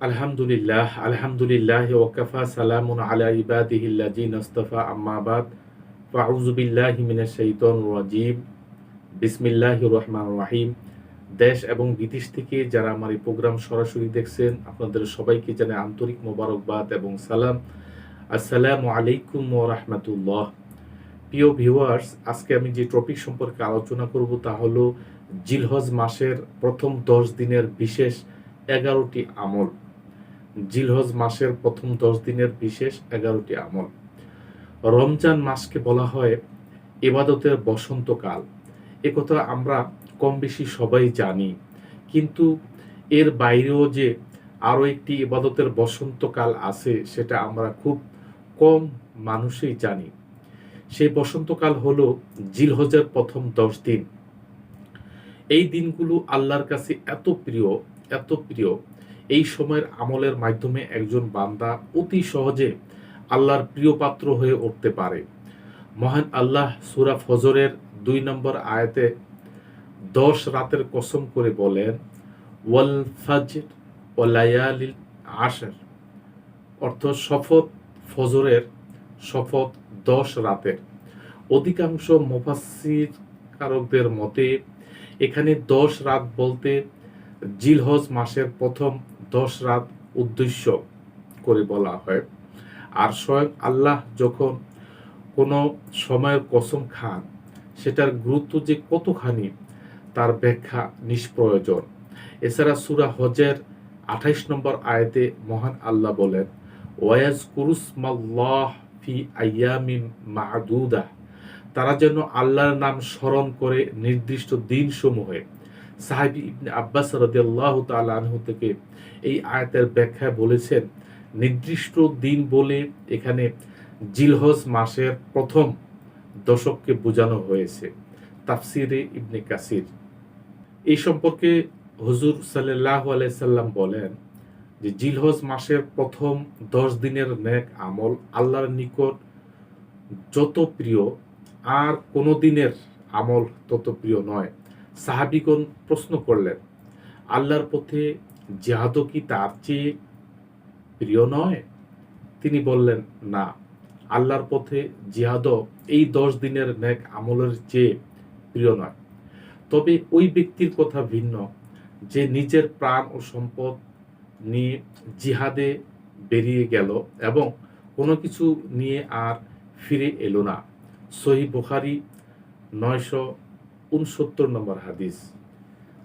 আলহামদুলিল্লাহ আলহামদুলিল্লাহ ওয়াকাফা সালামুন আলা ইবাদিহিল্লাজিন আস্তাফা আম্মাবাদ ফাউযু বিল্লাহি মিনাশ শাইতানির রাজিম। বিসমিল্লাহির রহমানির রহিম। দেশ এবং বিদেশ থেকে যারা আমার এই প্রোগ্রাম সরাসরি দেখছেন, আপনাদের সবাইকে জানাই আন্তরিক মোবারকবাদ এবং সালাম। আসসালামু আলাইকুম ওয়া রাহমাতুল্লাহ। প্রিয় ভিউয়ার্স, আজকে আমি যে টপিক সম্পর্কে আলোচনা করব তা হলো জিলহজ মাসের প্রথম দশ দিনের বিশেষ এগারোটি আমল। জিলহজ মাসের প্রথম দশ দিনের বিশেষ এগারোটি আমল। রমজান মাসকে বলা হয় এবাদতের বসন্তকাল। একথা আমরা কম বেশি সবাই জানি। কিন্তু এর বাইরেও যে আরও একটি ইবাদতের বসন্তকাল আছে, সেটা আমরা খুব কম মানুষই জানি। সেই বসন্তকাল হল জিলহজের প্রথম দশ দিন। এই দিনগুলো আল্লাহর কাছে এত প্রিয় এত প্রিয় এই সময়ের আমলের মাধ্যমে একজন বান্দা অতি সহজে আল্লাহর প্রিয় পাত্র হয়ে উঠতে পারে। মহান আল্লাহ সুরা ফজরের দুই নম্বর আয়াতে দশ রাতের কসম করে বলেন, ওয়াল ফাজর ওয়ালায়ালিল আশার অর্থ শপথ ফজরের শপথ দশ রাতের। অধিকাংশ মুফাসসির কারকদের মতে, এখানে দশ রাত বলতে জিলহজ মাসের প্রথম দশ রাত উদ্দেশ্য করে বলা হয়। আর স্বয়ং আল্লাহ যখন কোনো সময়ের কসম খান, সেটার গুরুত্ব যে কতখানি, তার ব্যাখ্যা নিষ্প্রয়োজন। এছাড়া সুরা হজের আঠাইশ নম্বর আয়াতে মহান আল্লাহ বলেন ওয়াজ কুরুসমাল্লাহ ফি আয়ামিন মাদুদা তারা যেন আল্লাহর নাম স্মরণ করে নির্দিষ্ট দিন সমূহে সাহেব ইবনে আব্বাস রাদিয়াল্লাহু তাআলা আনহু থেকে এই আয়াতের ব্যাখ্যায় বলেছেন, নির্দিষ্ট দিন বলে এখানে জিলহজ মাসের প্রথম দশককে বোঝানো হয়েছে, তাফসিরে ইবনে কাসির। এই সম্পর্কে হজুর সাল্লাহ আলাইসাল্লাম বলেন যে জিলহজ মাসের প্রথম দশ দিনের নেক আমল আল্লাহর নিকট যত প্রিয়, আর কোনো দিনের আমল তত প্রিয় নয়। সাহাবিগণ প্রশ্ন করলেন, আল্লাহর পথে জেহাদও কি তার চেয়ে প্রিয় নয়? তিনি বললেন, না, আল্লাহর পথে জিহাদও এই দশ দিনের নেক আমলের চেয়ে প্রিয় নয়। তবে ওই ব্যক্তির কথা ভিন্ন। যে নিজের প্রাণ ও সম্পদ নিয়ে জিহাদে বেরিয়ে গেল এবং কোনো কিছু নিয়ে আর ফিরে এলো না। সহি বুখারি, নয়শো উনসত্তর নম্বর হাদিস।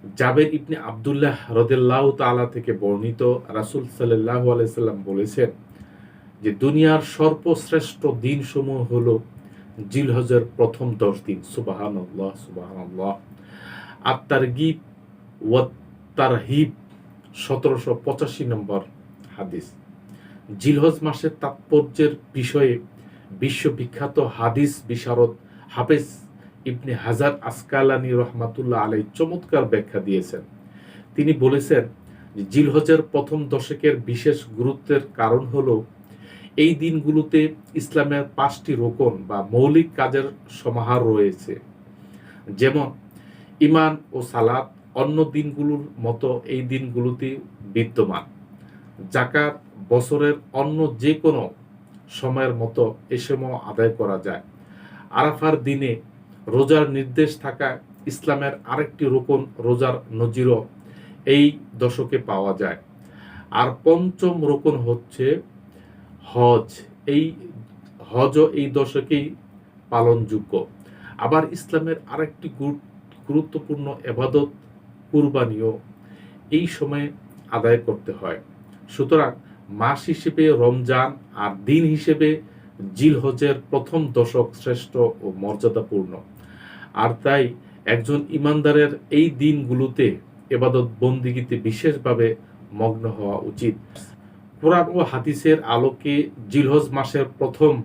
জাবের ইবনে আবদুল্লাহ রদেল্লাহ তালা থেকে বর্ণিত রাসুল সাল্লাহ আলাইসাল্লাম বলেছেন যে দুনিয়ার সর্বশ্রেষ্ঠ দিন সমূহ হল জিলহজের প্রথম দশ দিন। সুবাহান আল্লাহ সুবাহান আল্লাহ আত্মার গিব ওয়াত্তার হিব সতেরোশো পঁচাশি নম্বর হাদিস। জিলহজ মাসের তাৎপর্যের বিষয়ে বিশ্ববিখ্যাত হাদিস বিশারদ হাফেজ ইবনে হাজার আসকালানি রহমাতুল্লাহ আলাই চমৎকার ব্যাখ্যা দিয়েছেন। তিনি বলেছেন জিলহজের প্রথম দশকের বিশেষ গুরুত্বের কারণ হল এই দিনগুলোতে ইসলামের পাঁচটি রোকন বা মৌলিক কাজের সমাহার রয়েছে। যেমন ইমান ও সালাত অন্য দিনগুলোর মতো এই দিনগুলোতে বিদ্যমান। জাকাত বছরের অন্য যে কোনো সময়ের মতো এ আদায় করা যায়। আরাফার দিনে রোজার নির্দেশ থাকা ইসলামের আরেকটি রোপণ রোজার নজিরও এই দশকে পাওয়া যায়। আর পঞ্চম রোপণ হচ্ছে হজ। এই হজও এই দশকেই পালনযোগ্য। আবার ইসলামের আরেকটি গুরুত্বপূর্ণ এবাদত কুরবানিও এই সময়ে আদায় করতে হয়। সুতরাং মাস হিসেবে রমজান আর দিন হিসেবে জিলহজের প্রথম দশক শ্রেষ্ঠ ও মর্যাদাপূর্ণ। আর তাই একজন ইমানদারের এই দিনগুলোতে এবাদত বন্দিগিতে বিশেষভাবে মগ্ন হওয়া উচিত। কোরআন ও হাদিসের আলোকে জিলহজ মাসের প্রথম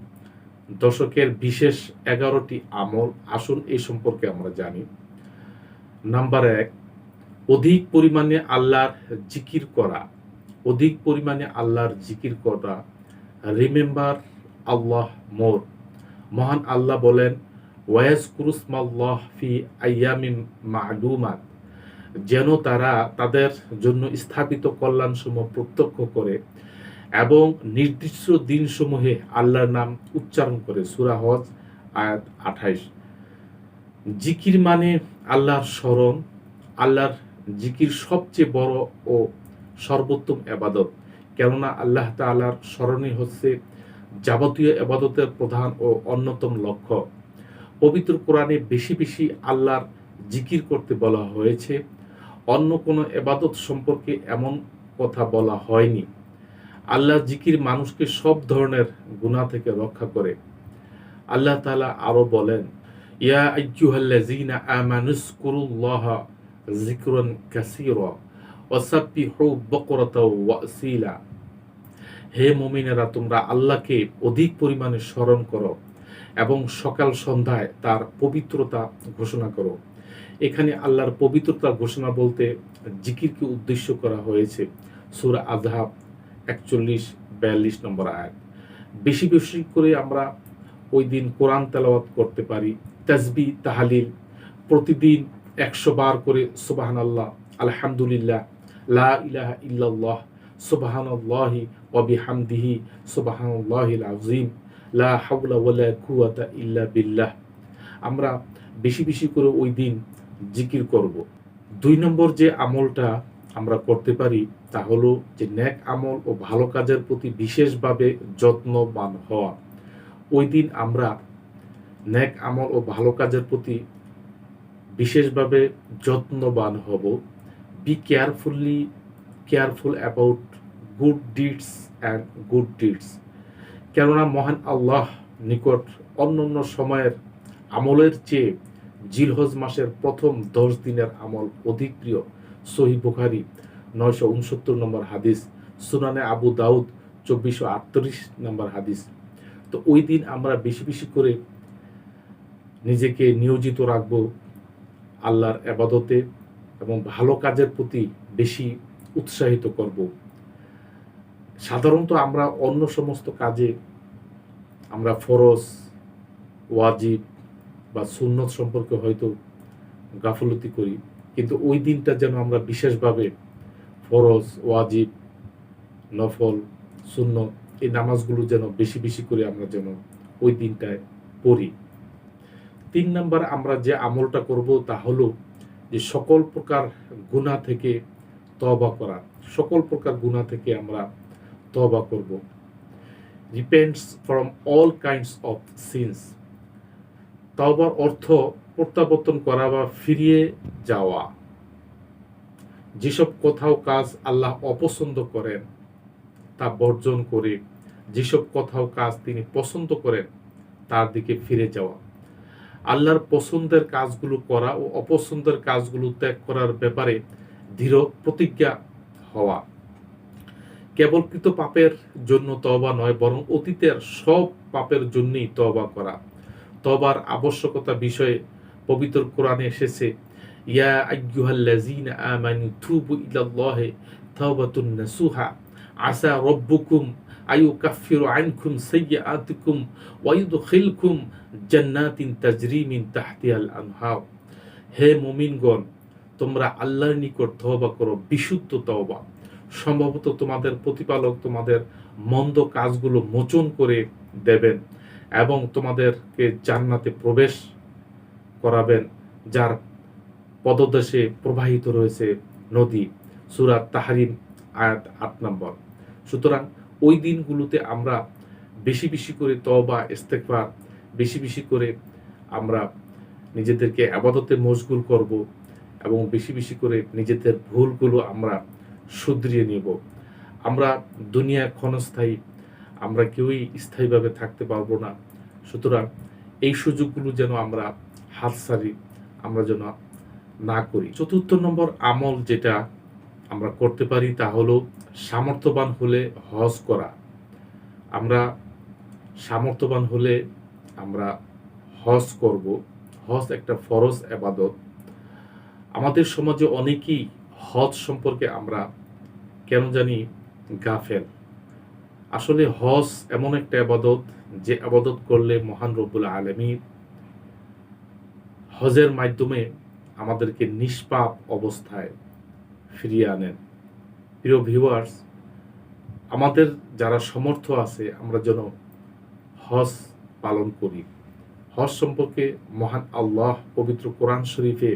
দশকের বিশেষ এগারোটি আমল। আসুন এই সম্পর্কে আমরা জানি। নাম্বার এক, অধিক পরিমাণে আল্লাহর জিকির করা। অধিক পরিমাণে আল্লাহর জিকির করা। Remember Allah more. মহান আল্লাহ বলেন ওয়াজ কুরুসমাল্লাহ ফি আয়ামিম মাদুমাত যেন তারা তাদের জন্য স্থাপিত কল্যাণসমূহ প্রত্যক্ষ করে এবং নির্দিষ্ট দিনসমূহে আল্লাহর নাম উচ্চারণ করে, সুরা হজ, আয়াত আঠাইশ। জিকির মানে আল্লাহর স্মরণ, আল্লাহর জিকির সবচেয়ে বড় ও সর্বোত্তম এবাদত। কেননা আল্লাহ তাআলার স্মরণই হচ্ছে যাবতীয় এবাদতের প্রধান ও অন্যতম লক্ষ্য। পবিত্র কোরআনে বেশি বেশি আল্লাহর জিকির করতে বলা হয়েছে। অন্য কোনো এবাদত সম্পর্কে এমন কথা বলা হয়নি। আল্লাহ জিকির মানুষকে সব ধরনের গুনাহ থেকে রক্ষা করে। আল্লাহ তাআলা আরও বলেন, ইয়া আইয়ুহাল্লাযীনা আমানুসকুরুল্লাহা যিকরান কাসীরা ওয়াসাব্বিহু বুকরাতাও ওয়া আসীলা। হে মুমিনেরা, তোমরা আল্লাহকে অধিক পরিমাণে স্মরণ করো। এবং সকাল সন্ধ্যায় তার পবিত্রতা ঘোষণা করো। এখানে আল্লাহর পবিত্রতা ঘোষণা বলতে জিকিরকে উদ্দেশ্য করা হয়েছে। সূরা আযহাব একচল্লিশ, বিয়াল্লিশ নম্বর আয়াত। বেশি বেশি করে আমরা ওই দিন কোরআন তেলাওয়াত করতে পারি। তাসবি, তাহালিল, প্রতিদিন একশো বার করে সুবাহান আল্লাহ আলহামদুলিল্লাহ, লা ইলাহা ইল্লাল্লাহ, সুবহানাল্লাহি ওয়া বিহামদিহি, সুবহানাল্লাহিল আযীম। লা ইল্লা বিল্লাহ। আমরা বেশি বেশি করে ওই দিন জিকির করব। দুই নম্বর যে আমলটা আমরা করতে পারি, তা হলো যে ন্যাক আমল ও ভালো কাজের প্রতি বিশেষভাবে যত্নবান হওয়া। ওই দিন আমরা ন্যাক আমল ও ভালো কাজের প্রতি বিশেষভাবে যত্নবান হব। Be carefully careful about good deeds and good deeds কেননা মহান আল্লাহ নিকট অন্য অন্য সময়ের আমলের চেয়ে জিলহজ মাসের প্রথম দশ দিনের আমল অধিক প্রিয়। সহি বুখারি নয়শো উনসত্তর নম্বর হাদিস, সুনানে আবু দাউদ চব্বিশশো আটত্রিশ নম্বর হাদিস। তো ওই দিন আমরা বেশি বেশি করে নিজেকে নিয়োজিত রাখব আল্লাহর আবাদতে এবং ভালো কাজের প্রতি বেশি উৎসাহিত করব। সাধারণত আমরা অন্য সমস্ত কাজে আমরা ফরজ, ওয়াজিব বা সুন্নত সম্পর্কে হয়তো গাফলতি করি, কিন্তু ওই দিনটা যেন আমরা বিশেষভাবে ফরজ, ওয়াজিব, নফল, সুন্নত এই নামাজগুলো যেন বেশি বেশি করে আমরা যেন ওই দিনটায় পড়ি। তিন নাম্বার আমরা যে আমলটা করব তা হলো যে সকল প্রকার গুণা থেকে তবা করা। সকল প্রকার গুণা থেকে আমরা তবা করব। Repents from all kinds of sins তবার অর্থ প্রত্যাবর্তন করা বা ফিরিয়ে যাওয়া। যেসব কোথাও কাজ আল্লাহ অপছন্দ করেন, তা বর্জন করে যেসব কোথাও কাজ তিনি পছন্দ করেন, তার দিকে ফিরে যাওয়া। আল্লাহর পছন্দের কাজগুলো করা ও অপছন্দের কাজগুলো ত্যাগ করার ব্যাপারে দৃঢ় প্রতিজ্ঞা হওয়া। কেবলকৃত পাপের জন্য তবা নয়, বরং অতীতের সব পাপের জন্যই তবা করা। তবার আবশ্যকতা বিষয়ে পবিত্র কোরআনে এসেছে, ইয়া আইয়ুহাল্লাযীনা আমানু তুবু ইলাল্লাহি তাওবাতুন নাসুহা, আসা রব্বুকুম আয়ুকাফিরু আনকুম সাইয়্যাতিকুম ওয়া ইউদখিলকুম জান্নাতিন তাজরি মিন তাহতিহাল আনহার। হে মুমিনগণ, তোমরা আল্লাহর নিকট তওবা করো, বিশুদ্ধ তওবা। সম্ভবত তোমাদের প্রতিপালক তোমাদের মন্দ কাজগুলো মোচন করে দেবেন এবং তোমাদেরকে জান্নাতে প্রবেশ করাবেন, যার পদদেশে প্রবাহিত রয়েছে নদী। সুরাত তাহারিম, আয়াত আট নম্বর। সুতরাং ওই দিনগুলোতে আমরা বেশি বেশি করে তবা ইস্তেকবার বেশি বেশি করে আমরা নিজেদেরকে আবাদতে মশগুল করব এবং বেশি বেশি করে নিজেদের ভুলগুলো আমরা শুধরিয়ে নিব। আমরা দুনিয়া ক্ষণস্থায়ী, আমরা কেউই স্থায়ীভাবে থাকতে পারব না। সুতরাং এই সুযোগগুলো যেন আমরা হাতছাড়ি আমরা যেন না করি। চতুর্থ নম্বর আমল যেটা আমরা করতে পারি তা হলো সামর্থ্যবান হলে হজ করা। আমরা সামর্থ্যবান হলে আমরা হজ করব। হজ একটা ফরজ আবাদত। আমাদের সমাজে অনেকেই হজ সম্পর্কে আমরা কেন জানি গাফেল? আসলে হজ এমন একটা আবাদত যে আবাদত করলে মহান রব্বুল আলমী হজের মাধ্যমে আমাদেরকে নিষ্পাপ অবস্থায় ফিরিয়ে আনেন। প্রিয় ভিউয়ার্স আমাদের যারা সমর্থ আছে, আমরা যেন হজ পালন করি। হজ সম্পর্কে মহান আল্লাহ পবিত্র কোরআন শরীফে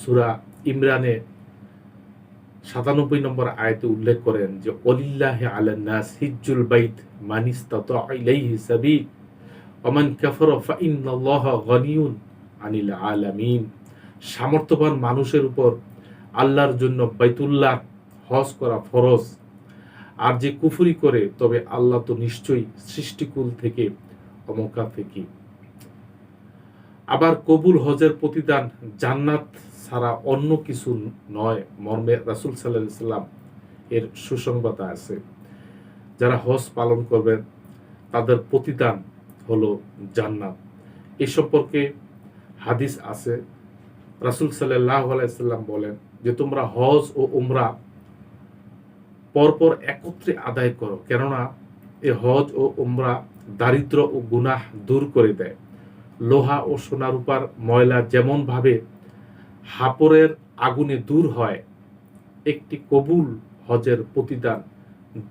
সুরা ইমরানে সাতানব্বই নম্বর আয়তে উল্লেখ করেন যে, অলিল্লাহ আলান্নাস বাইত কাফার ফাইন্নাল্লাহ গনিউন আনিল আলামিন। সামর্থ্যবান মানুষের উপর আল্লাহর জন্য বাইতুল্লাহ হজ করা ফরজ। আর যে কুফুরি করে, তবে আল্লাহ তো নিশ্চয়ই সৃষ্টিকুল থেকে অমকা থেকে। আবার কবুল হজের প্রতিদান জান্নাত ছাড়া অন্য কিছু নয়, মর্মে রাসুল সাল্লাহ সাল্লাম এর সুসংবাদ আছে। যারা হজ পালন করবেন, তাদের প্রতিদান হলো জান্নাত। এ সম্পর্কে হাদিস আছে। রাসুল সাল্লাহ আলাইসাল্লাম বলেন যে, তোমরা হজ ও উমরা পরপর একত্রে আদায় করো, কেননা এ হজ ও উমরা দারিদ্র ও গুনাহ দূর করে দেয়। লোহা ও সোনারূপার ময়লা যেমন ভাবে হাপরের আগুনে দূর হয়। একটি কবুল হজের প্রতিদান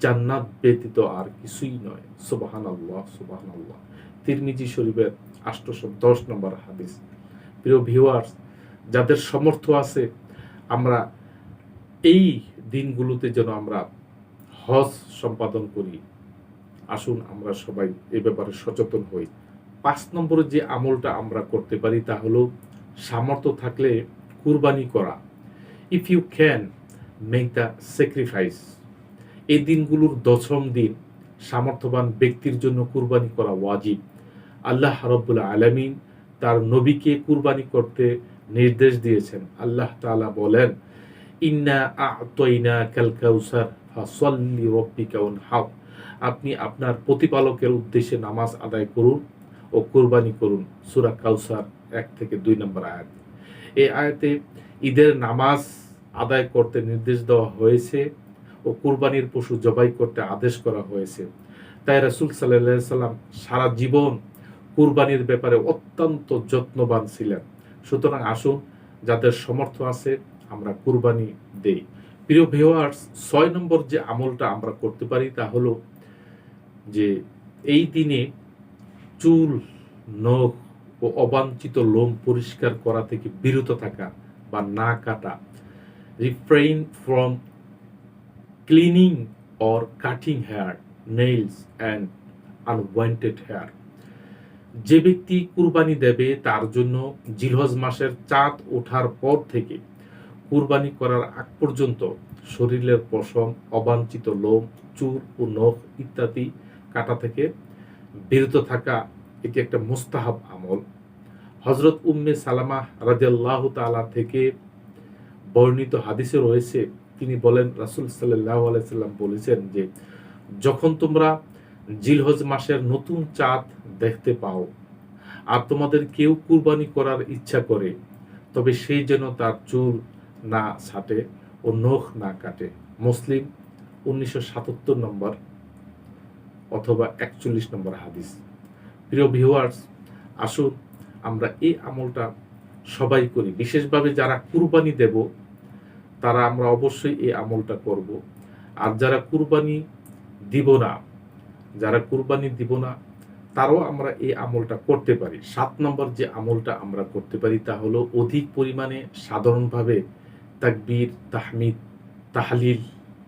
জান্নাত ব্যতীত আর কিছুই নয়। সুবাহান আল্লাহ সুবাহান আল্লাহ তিরমিজি শরীফের আষ্টশো দশ নম্বর হাদিস। প্রিয় ভিউয়ার্স যাদের সমর্থ আছে, আমরা এই দিনগুলোতে যেন আমরা হজ সম্পাদন করি, আসুন আমরা সবাই এ ব্যাপারে সচেতন হই। পাঁচ নম্বরে যে আমলটা আমরা করতে পারি তা হলো সামর্থ্য থাকলে কুরবানি করা। If you can make the sacrifice এই দিনগুলোর দশম দিন সামর্থ্যবান ব্যক্তির জন্য কুরবানি করা ওয়াজিব। আল্লাহ রব্বুল্লা আলমিন তার নবীকে কুরবানি করতে নির্দেশ দিয়েছেন। আল্লাহ তালা বলেন, ইন্না আতইনা কাল কাউসার, ফাসল্লি রব্বিকা ওয়ানহার আপনি আপনার প্রতিপালকের উদ্দেশ্যে নামাজ আদায় করুন ও কুরবানি করুন। সুরা কাউসার এক থেকে দুই নম্বর আয়াত। এই আয়াতে ঈদের নামাজ আদায় করতে নির্দেশ দেওয়া হয়েছে ও কুরবানির পশু জবাই করতে আদেশ করা হয়েছে। তাই রাসুল সাল্লাল্লাহু সাল্লাম সারা জীবন কুরবানির ব্যাপারে অত্যন্ত যত্নবান ছিলেন। সুতরাং আসুন, যাদের সমর্থ আছে, আমরা কুরবানি দেই। প্রিয় ভিউয়ার্স ছয় নম্বর যে আমলটা আমরা করতে পারি তা হলো যে, এই দিনে চুল, নখ ও অবাঞ্ছিত লোম পরিষ্কার করা থেকে বিরত থাকা বা না কাটা refrain from cleaning or cutting hair nails and unwanted hair যে ব্যক্তি কুরবানি দেবে তার জন্য জিলহজ মাসের চাঁদ ওঠার পর থেকে কুরবানি করার আগ পর্যন্ত শরীরের পশম, অবাঞ্ছিত লোম, চুল ও নখ ইত্যাদি কাটা থেকে বিরত থাকা এটি একটা মুস্তাহাব আমল। হজরত উম্মে সালামা রাজিয়াল্লাহ তালা থেকে বর্ণিত হাদিসে রয়েছে, তিনি বলেন, রাসুল সাল্লাহ আলাইসাল্লাম বলেছেন যে, যখন তোমরা জিলহজ মাসের নতুন চাঁদ দেখতে পাও আর তোমাদের কেউ কুরবানি করার ইচ্ছা করে, তবে সেই যেন তার চুল না ছাটে ও নখ না কাটে। মুসলিম, উনিশশো সাতাত্তর নম্বর অথবা একচল্লিশ নম্বর হাদিস। প্রিয় ভিউয়ার্স আসুন আমরা এই আমলটা সবাই করি। বিশেষভাবে যারা কুরবানি দেব, তারা আমরা অবশ্যই এই আমলটা করব। আর যারা কুরবানি দিব না, যারা কুরবানি দিব না, তারও আমরা এই আমলটা করতে পারি। সাত নম্বর যে আমলটা আমরা করতে পারি তা হলো অধিক পরিমাণে সাধারণভাবে তাকবীর, তাহমিদ, তাহলিল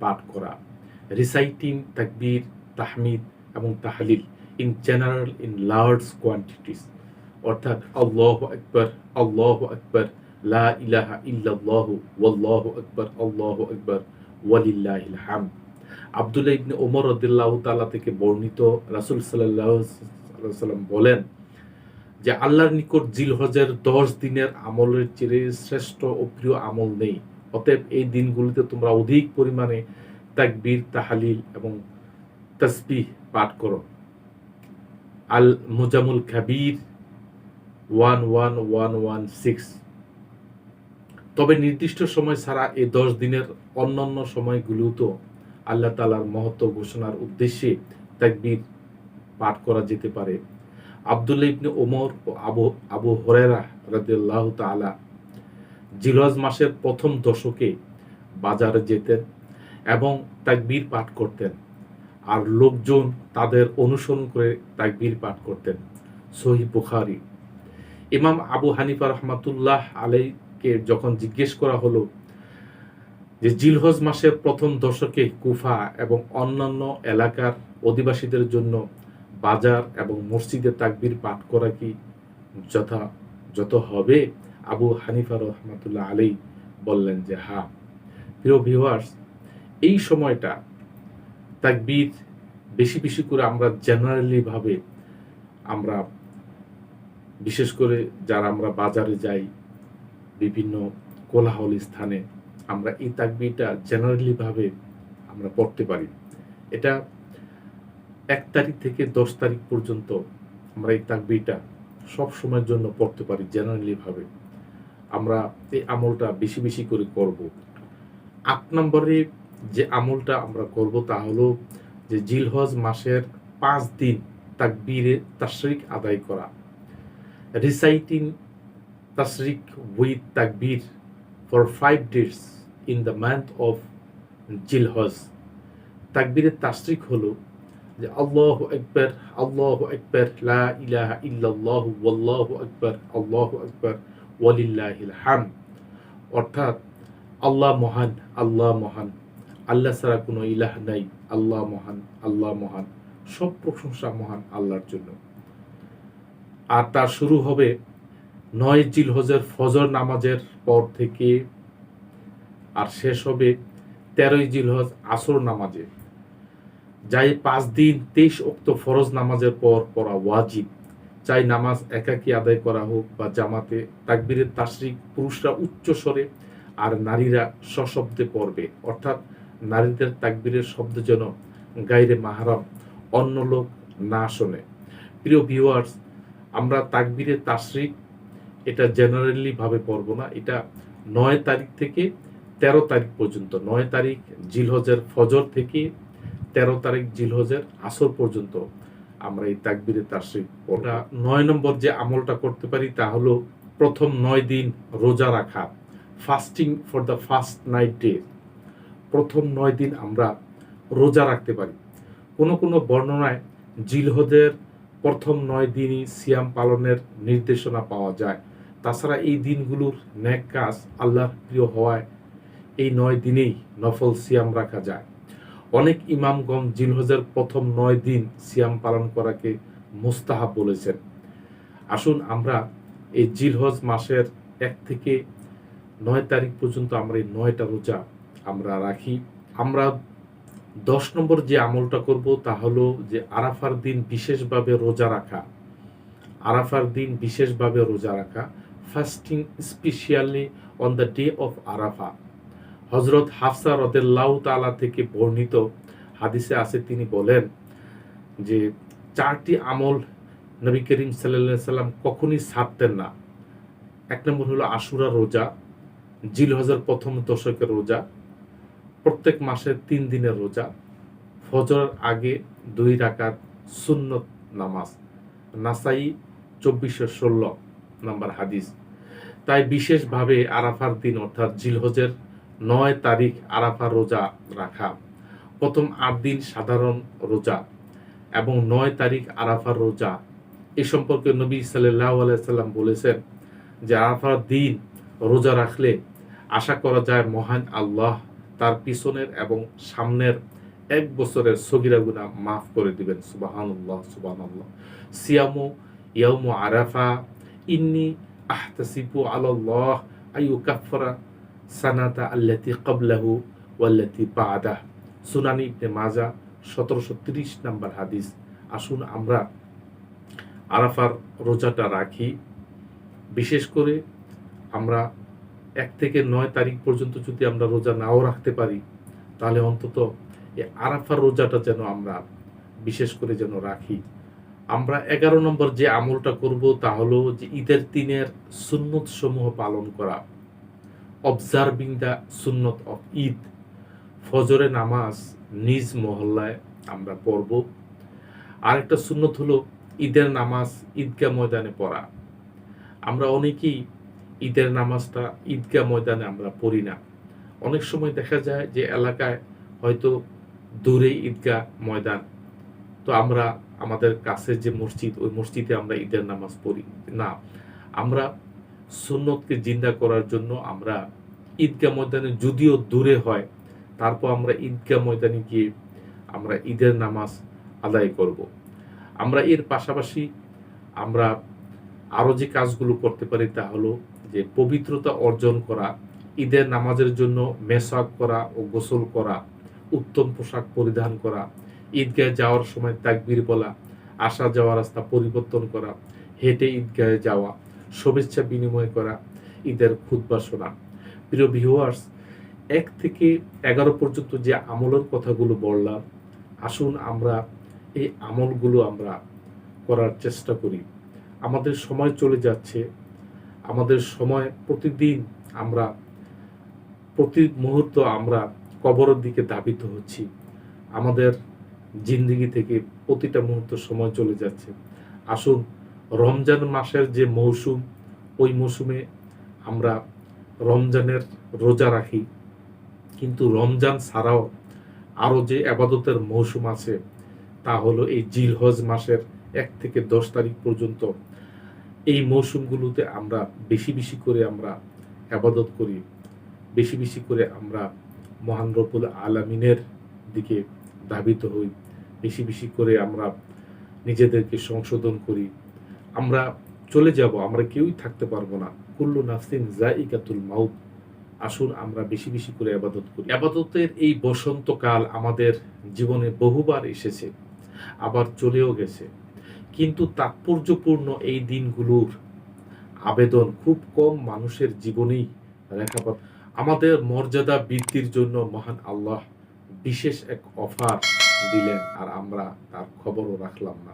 পাঠ করা। রিসাইটিং তাকবীর, তাহমিদ এবং তাহলিল। In general in large quantities অর্থাৎ আল্লাহ আকবর আল্লাহ আকবর, লা ইলাহা ইল্লাল্লাহু, ওয়াল্লাহু আকবর, আল্লাহু আকবর, ওয়ালিল্লাহিল হামদ। আবদুল্লাহ ইবনে ওমর রদিল্লাহ তাআলা থেকে বর্ণিত রাসূল সাল্লাল্লাহু আলাইহি সাল্লাম বলেন যে, আল্লাহর নিকট জিলহজের দশ দিনের আমলের চেয়ে শ্রেষ্ঠ ও প্রিয় আমল নেই। অতএব এই দিনগুলিতে তোমরা অধিক পরিমাণে তাকবীর, তাহালিল এবং তসবিহ পাঠ করো। আল মুজামুল Kabir one one one one six. তবে নির্দিষ্ট সময় ছাড়া এই দশ দিনের অন্যান্য সময়গুলোতেও আল্লাহ তালার মহত্ব ঘোষণার উদ্দেশ্যে তাকবীর পাঠ করা যেতে পারে। আবদুল্লাহ ইবনে ওমর ও আবু আবু হরেরা রাদিয়াল্লাহু তাআলা জিলহজ মাসের প্রথম দশকে বাজারে যেতেন এবং তাকবীর পাঠ করতেন। আর লোকজন তাদের অনুসরণ করে তাকবীর পাঠ করতেন। সহি বুখারি। ইমাম আবু হানিফা রহমাতুল্লাহ আলাইকে যখন জিজ্ঞেস করা হলো যে জিলহজ মাসের প্রথম দশকে কুফা এবং অন্যান্য এলাকার অধিবাসীদের জন্য বাজার এবং মসজিদে তাকবীর পাঠ করা কি যথা যত হবে? আবু হানিফা রহমাতুল্লাহ আলী বললেন যে হা প্রিয় ভিউয়ার্স এই সময়টা তাকবীর বেশি বেশি করে আমরা জেনারেলি ভাবে আমরা, বিশেষ করে যারা আমরা বাজারে যাই, বিভিন্ন কোলাহল স্থানে, আমরা এই তাকবিরটা জেনারেলি ভাবে আমরা পড়তে পারি। এটা এক তারিখ থেকে দশ তারিখ পর্যন্ত আমরা এই তাকবিরটা সব সময়ের জন্য পড়তে পারি জেনারেলি ভাবে। আমরা এই আমলটা বেশি বেশি করে করব। আট নম্বরে যে আমলটা আমরা করব তা হলো যে জিলহজ মাসের পাঁচ দিন তাকবীরে তাশরিক আদায় করা। রিসাইটিং তাশরিক উইথ তাকবীর for five days in the month of জিলহজ। তাকবীরের তাশরিক হলো যে আল্লাহ আকবর আল্লাহ আকবর, লা ইলাহা ইল্লাল্লাহ, ওয়াল্লাহু আকবর, আল্লাহু আকবর, ওয়ালিল্লাহিল হাম অর্থাৎ আল্লাহ মহান আল্লাহ মহান। আল্লাহ ছাড়া কোনো ইলাহ নাই, আল্লাহ মহান আল্লাহ মহান, সব প্রশংসা মহান আল্লাহর জন্য। আর তার শুরু হবে নয় জিলহজের ফজর নামাজের পর থেকে, আর শেষ হবে তেরোই জিলহজ আসর নামাজে। যাই পাঁচ দিন তেইশ অক্ত ফরজ নামাজের পর পড়া ওয়াজিব। চাই নামাজ একাকী আদায় করা হোক বা জামাতে তাকবীরের তাসরিক পুরুষরা উচ্চ স্বরে আর নারীরা সশব্দে পড়বে। অর্থাৎ নারীদের তাকবীরের শব্দ যেন গাইরে মাহারাম, অন্য লোক না শোনে। প্রিয় ভিউয়ার্স আমরা তাকবীরের তাসরিক এটা জেনারেলি ভাবে পড়ব না। এটা নয় তারিখ থেকে তেরো তারিখ পর্যন্ত, নয় তারিখ জিলহজের ফজর থেকে তেরো তারিখ জিলহজের আসর পর্যন্ত আমরা এই তাকবিরে তাসরিক ওটা নয় নম্বর যে আমলটা করতে পারি তা হলো প্রথম নয় দিন রোজা রাখা fasting for the first night day প্রথম নয় দিন আমরা রোজা রাখতে পারি। কোনো কোনো বর্ণনায় জিলহদের প্রথম নয় দিনই সিয়াম পালনের নির্দেশনা পাওয়া যায়। তাছাড়া এই দিনগুলোর ন্যাক কাজ আল্লাহর প্রিয় হওয়ায় এই নয় দিনেই নফল সিয়াম রাখা যায়। অনেক ইমামগণ জিলহজের প্রথম নয় দিন সিয়াম পালন করাকে মুস্তাহাব বলেছেন। আসুন আমরা এই জিলহজ মাসের এক থেকে নয় তারিখ পর্যন্ত আমরা এই নয়টা রোজা আমরা রাখি। আমরা দশ নম্বর যে আমলটা করব তা হলো যে আরাফার দিন বিশেষভাবে রোজা রাখা। আরাফার দিন বিশেষভাবে রোজা রাখা। Fasting specially on the day of Arafah. হজরত হাফসা রদেল্লাহ তালা থেকে বর্ণিত হাদিসে আছে, তিনি বলেন যে চারটি আমল নবী করিম সাল্লা সাল্লাম কখনই ছাড়তেন না। এক নম্বর হলো আশুরা রোজা জিল হজর প্রথম দশকের রোজা প্রত্যেক মাসের তিন দিনের রোজা, ফজর আগে দুই রাকাত সুন্নত নামাজ। নাসাই চব্বিশশো ষোলো নাম্বার হাদিস। তাই বিশেষভাবে আরাফার দিন অর্থাৎ জিলহজের নয় তারিখ আরাফা রোজা রাখা। প্রথম আট দিন সাধারণ রোজা এবং নয় তারিখ আরাফার রোজা। এ সম্পর্কে নবী সাল্লাহ আলাইসাল্লাম বলেছেন যে আরাফার দিন রোজা রাখলে আশা করা যায় মহান আল্লাহ তার পিছনের এবং সামনের এক বছরের সগিরা গুণা মাফ করে দিবেন, সুবাহানুল্লাহ সুবাহান্লাহ সিয়ামু ইয়ামু আরাফা, ইন্নি আহতাসিবু আল্লাহ আইউ কাফরা সানাতা আল্লাতি কবলাহু ওয়াল্লাতি বাদাহ। সুনানি ইবনে মাজা, সতেরোশো তিরিশ নাম্বার হাদিস। আসুন আমরা আরাফার রোজাটা রাখি। বিশেষ করে আমরা এক থেকে নয় তারিখ পর্যন্ত যদি আমরা রোজা নাও রাখতে পারি, তাহলে অন্তত এই আরাফার রোজাটা যেন আমরা বিশেষ করে যেন রাখি। আমরা এগারো নম্বর যে আমলটা করব তা হলো যে ঈদের দিনের সুন্নত সমূহ পালন করা অবজার্ভিং দ্য সুন্নত অফ ঈদ, ফজরে নামাজ নিজ মহল্লায় আমরা পড়ব। আরেকটা সুন্নত হলো ঈদের নামাজ ঈদগাহ ময়দানে পড়া। আমরা অনেকেই ঈদের নামাজটা ঈদগাহ ময়দানে আমরা পড়ি না। অনেক সময় দেখা যায় যে এলাকায় হয়তো দূরে ঈদগাহ ময়দান। তো আমরা আমাদের কাছে যে মসজিদ, ওই মসজিদে আমরা ঈদের নামাজ পড়ি। না, আমরা সুন্নতকে জিন্দা করার জন্য আমরা ঈদগাহ ময়দানে যদিও দূরে হয়, তারপর আমরা ঈদগাহ ময়দানে গিয়ে আমরা ঈদের নামাজ আদায় করব। আমরা এর পাশাপাশি আমরা আরও যে কাজগুলো করতে পারি তা হলো যে পবিত্রতা অর্জন করা, ঈদের নামাজের জন্য মেসাক করা ও গোসল করা, উত্তম পোশাক পরিধান করা, ঈদগাহে যাওয়ার সময় তাকবির বলা, আসা যাওয়া রাস্তা পরিবর্তন করা, হেঁটে ঈদগাহে যাওয়া, শুভেচ্ছা বিনিময় করা, ঈদের খুদ্া শোনা। প্রিয় ভিউয়ার্স এক থেকে এগারো পর্যন্ত যে আমলের কথাগুলো বললাম, আসুন আমরা এই আমলগুলো আমরা করার চেষ্টা করি। আমাদের সময় চলে যাচ্ছে। আমাদের সময় প্রতিদিন আমরা, প্রতি মুহূর্ত আমরা কবরের দিকে ধাবিত হচ্ছি। আমাদের জিন্দিগি থেকে প্রতিটা মুহূর্ত সময় চলে যাচ্ছে। আসুন, রমজান মাসের যে মৌসুম, ওই মৌসুমে আমরা রমজানের রোজা রাখি। কিন্তু রমজান ছাড়াও আরও যে আবাদতের মৌসুম আছে, তা হলো এই জিলহজ মাসের এক থেকে দশ তারিখ পর্যন্ত এই মৌসুমগুলোতে আমরা বেশি বেশি করে আমরা আবাদত করি, বেশি বেশি করে আমরা মহান রবুল আলমিনের দিকে ধাবিত হই, বেশি বেশি করে আমরা নিজেদেরকে সংশোধন করি। আমরা চলে যাব, আমরা কেউই থাকতে পারব না। কুল্লু নাফসিন জাইকাতুল মাউত। আসুন আমরা বেশি বেশি করে আবাদত করি। আবাদতের এই বসন্তকাল আমাদের জীবনে বহুবার এসেছে, আবার চলেও গেছে। কিন্তু তাৎপর্যপূর্ণ এই দিনগুলোর আবেদন খুব কম মানুষের জীবনেই রেখাপাত আমাদের মর্যাদা বৃদ্ধির জন্য মহান আল্লাহ বিশেষ এক অফার দিলেন আর আমরা তার খবরও রাখলাম না।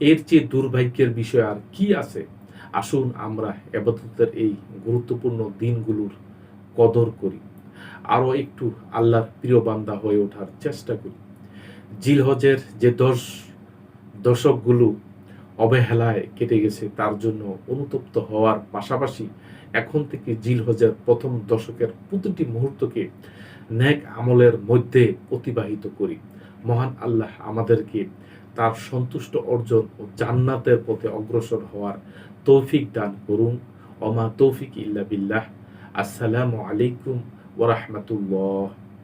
এর চেয়ে দুর্ভাগ্যের বিষয় আর কি আছে? আসুন আমরা এবাদতের এই গুরুত্বপূর্ণ দিনগুলোর কদর করি। আরও একটু আল্লাহর প্রিয় বান্দা হয়ে ওঠার চেষ্টা করি। জিলহজের যে দশ দশকগুলো অবহেলায় কেটে গেছে, তার জন্য অনুতপ্ত হওয়ার পাশাপাশি এখন থেকে জিলহজের প্রথম দশকের প্রতিটি মুহূর্তকে ন্যাক আমলের মধ্যে অতিবাহিত করি। মহান আল্লাহ আমাদেরকে তার সন্তুষ্ট অর্জন ও জান্নাতের পথে অগ্রসর হওয়ার তৌফিক দান করুন। অমা তৌফিক ইল্লা বিল্লাহ। আসসালামু আলাইকুম ওরহমতুল্লাহ